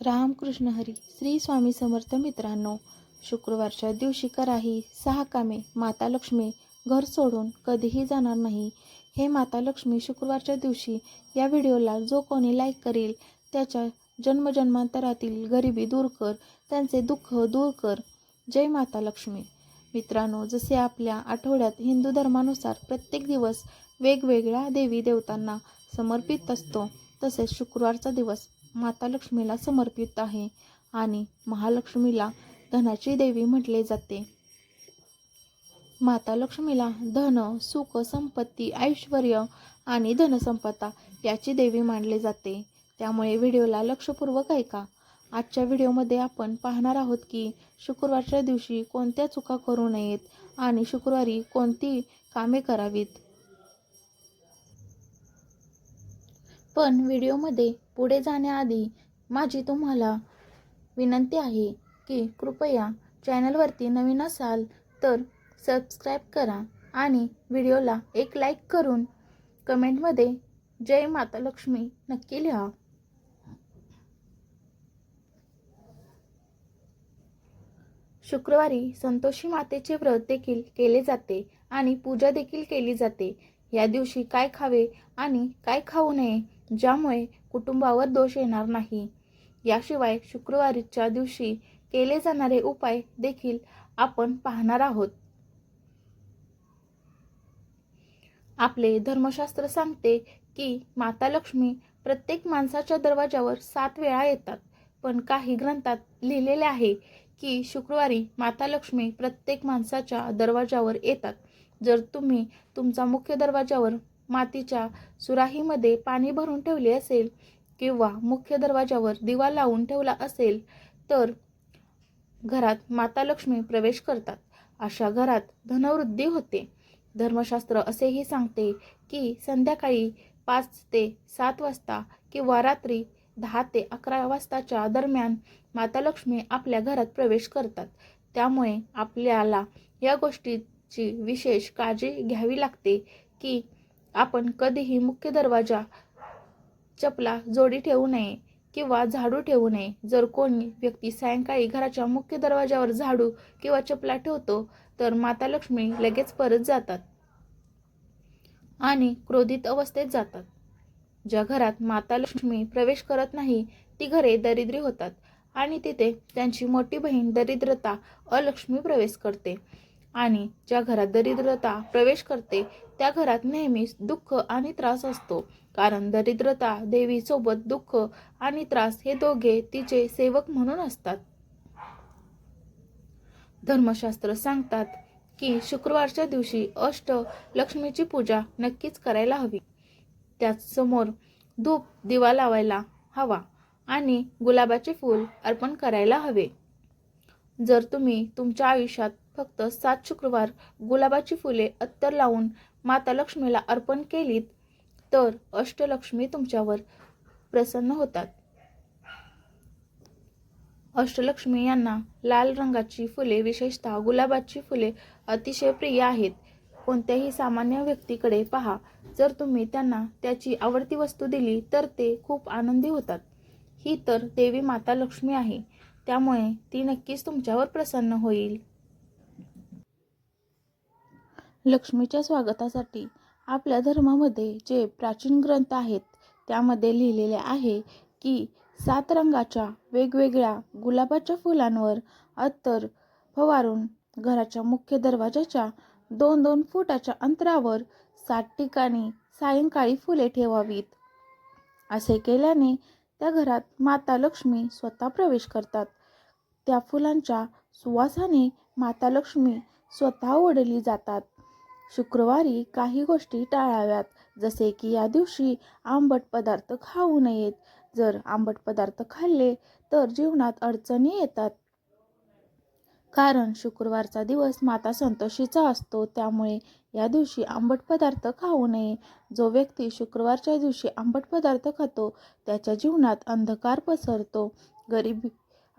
रामकृष्ण हरी श्री स्वामी समर्थ मित्रांनो शुक्रवारच्या दिवशी करा ही सहा कामे माता लक्ष्मी घर सोडून कधीही जाणार नाही. हे माता लक्ष्मी शुक्रवारच्या दिवशी या व्हिडिओला जो कोणी लाईक करेल त्याच्या जन्मजन्मांतरातील गरिबी दूर कर त्यांचे दुःख दूर कर. जय माता लक्ष्मी. मित्रांनो जसे आपल्या आठवड्यात हिंदू धर्मानुसार प्रत्येक दिवस वेगवेगळ्या देवी देवतांना समर्पित असतो तसेच शुक्रवारचा दिवस माता लक्ष्मीला समर्पित आहे आणि महालक्ष्मीला धनाची देवी म्हटले जाते. माता लक्ष्मीला धन सुख संपत्ती ऐश्वर आणि धनसंपदा याची देवी मानले जाते. त्यामुळे व्हिडिओला लक्षपूर्वक ऐका. आजच्या व्हिडिओमध्ये आपण पाहणार आहोत की शुक्रवारच्या दिवशी कोणत्या चुका करू नयेत आणि शुक्रवारी कोणती कामे करावीत? पण व्हिडिओमध्ये पुढे जाण्याआधी माझी तुम्हाला विनंती आहे की कृपया चॅनलवरती नवीन असाल तर सबस्क्राईब करा आणि व्हिडिओला एक लाईक करून कमेंटमध्ये जय माता लक्ष्मी नक्की लिहा. शुक्रवारी संतोषी मातेचे व्रत देखील केले जाते आणि पूजा देखील केली जाते. या दिवशी काय खावे आणि काय खाऊ नये ज्यामुळे कुटुंबावर दोष येणार नाही. याशिवाय शुक्रवारीच्या दिवशी केले जाणारे उपाय देखील आपण पाहणार आहोत. आपले धर्मशास्त्र सांगते की माता लक्ष्मी प्रत्येक माणसाच्या दरवाजावर सात वेळा येतात. पण काही ग्रंथात लिहिलेले आहे की शुक्रवारी माता लक्ष्मी प्रत्येक माणसाच्या दरवाजावर येतात. जर तुम्ही तुमचा मुख्य दरवाजावर मातीच्या सुराहीमध्ये पाणी भरून ठेवले असेल किंवा मुख्य दरवाजावर दिवा लावून ठेवला असेल तर घरात माता लक्ष्मी प्रवेश करतात. अशा घरात धनवृद्धी होते. धर्मशास्त्र असेही सांगते की संध्याकाळी पाच ते सात वाजता किंवा रात्री दहा ते अकरा वाजताच्या दरम्यान माता लक्ष्मी आपल्या घरात प्रवेश करतात. त्यामुळे आपल्याला या गोष्टीत ची विशेष काळजी घ्यावी लागते की आपण कधीही मुख्य दरवाजा चपला जोडी ठेवू नये किंवा झाडू ठेवू नये. जर कोणी व्यक्ती सायंकाळी घराच्या मुख्य दरवाजावर झाडू किंवा चपला ठेवतो तर माता लक्ष्मी लगेच परत जातात आणि क्रोधित अवस्थेत जातात. ज्या घरात माता लक्ष्मी प्रवेश करत नाही ती घरे दरिद्री होतात आणि तिथे त्यांची मोठी बहीण दरिद्रता अलक्ष्मी प्रवेश करते. आणि ज्या घरात दरिद्रता प्रवेश करते त्या घरात नेहमीच दुःख आणि त्रास असतो. कारण दरिद्रता देवीसोबत दुःख आणि त्रास हे दोघे तिचे सेवक म्हणून असतात. धर्मशास्त्र सांगतात की शुक्रवारच्या दिवशी अष्ट लक्ष्मीची पूजा नक्कीच करायला हवी. त्याचसमोर धूप दिवा लावायला हवा आणि गुलाबाचे फूल अर्पण करायला हवे. जर तुम्ही तुमच्या आयुष्यात फक्त सात शुक्रवार गुलाबाची फुले अत्तर लावून माता लक्ष्मीला अर्पण केलीत तर अष्टलक्ष्मी तुमच्यावर प्रसन्न होतात. अष्टलक्ष्मी यांना लाल रंगाची फुले विशेषतः गुलाबाची फुले अतिशय प्रिय आहेत. कोणत्याही सामान्य व्यक्तीकडे पहा. जर तुम्ही त्यांना त्याची आवडती वस्तू दिली तर ते खूप आनंदी होतात. ही तर देवी माता लक्ष्मी आहे. त्यामुळे ती नक्कीच तुमच्यावर प्रसन्न होईल. लक्ष्मीच्या स्वागतासाठी आपल्या धर्मामध्ये जे प्राचीन ग्रंथ आहेत त्यामध्ये लिहिलेले आहे की सात रंगाच्या वेगवेगळ्या गुलाबाच्या फुलांवर अत्तर फवारून घराच्या मुख्य दरवाजाच्या दोन दोन फुटाच्या अंतरावर सात ठिकाणी सायंकाळी फुले ठेवावीत. असे केल्याने त्या घरात माता लक्ष्मी स्वतः प्रवेश करतात. त्या फुलांच्या सुवासाने माता लक्ष्मी स्वतः ओढली जातात. शुक्रवारी काही गोष्टी टाळाव्यात जसे की या दिवशी आंबट पदार्थ खाऊ नयेत. जर आंबट पदार्थ खाल्ले तर जीवनात अडचणी येतात. कारण शुक्रवारचा दिवस माता संतोषीचा असतो त्यामुळे या दिवशी आंबट पदार्थ खाऊ नये. जो व्यक्ती शुक्रवारच्या दिवशी आंबट पदार्थ खातो त्याच्या जीवनात अंधकार पसरतो. गरिबी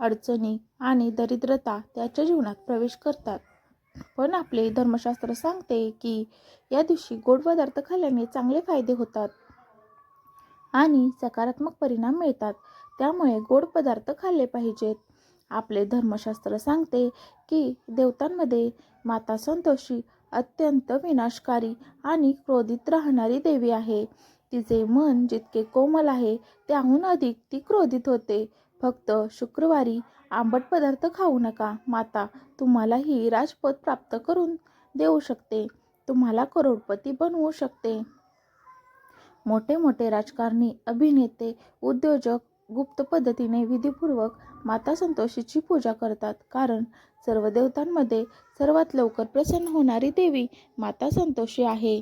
अडचणी आणि दरिद्रता त्याच्या जीवनात प्रवेश करतात. पण आपले धर्मशास्त्र सांगते की या दिवशी गोड पदार्थ खाल्ल्याने चांगले फायदे होतात आणि सकारात्मक परिणाम मिळतात. त्यामुळे गोड पदार्थ खाल्ले पाहिजेत. आपले धर्मशास्त्र सांगते की देवतांमध्ये माता संतोषी अत्यंत विनाशकारी आणि क्रोधित राहणारी देवी आहे. तिचे मन जितके कोमल आहे त्याहून अधिक ती क्रोधित होते. फक्त शुक्रवारी आंबट पदार्थ खाऊ नका माता. तुम्हालाही राजपद प्राप्त करून देऊ शकते. तुम्हाला करोडपती बनवू शकते. मोठे मोठे राजकारणी अभिनेते उद्योजक गुप्त पद्धतीने विधीपूर्वक माता संतोषीची पूजा करतात. कारण सर्व देवतांमध्ये सर्वात लवकर प्रसन्न होणारी देवी माता संतोषी आहे.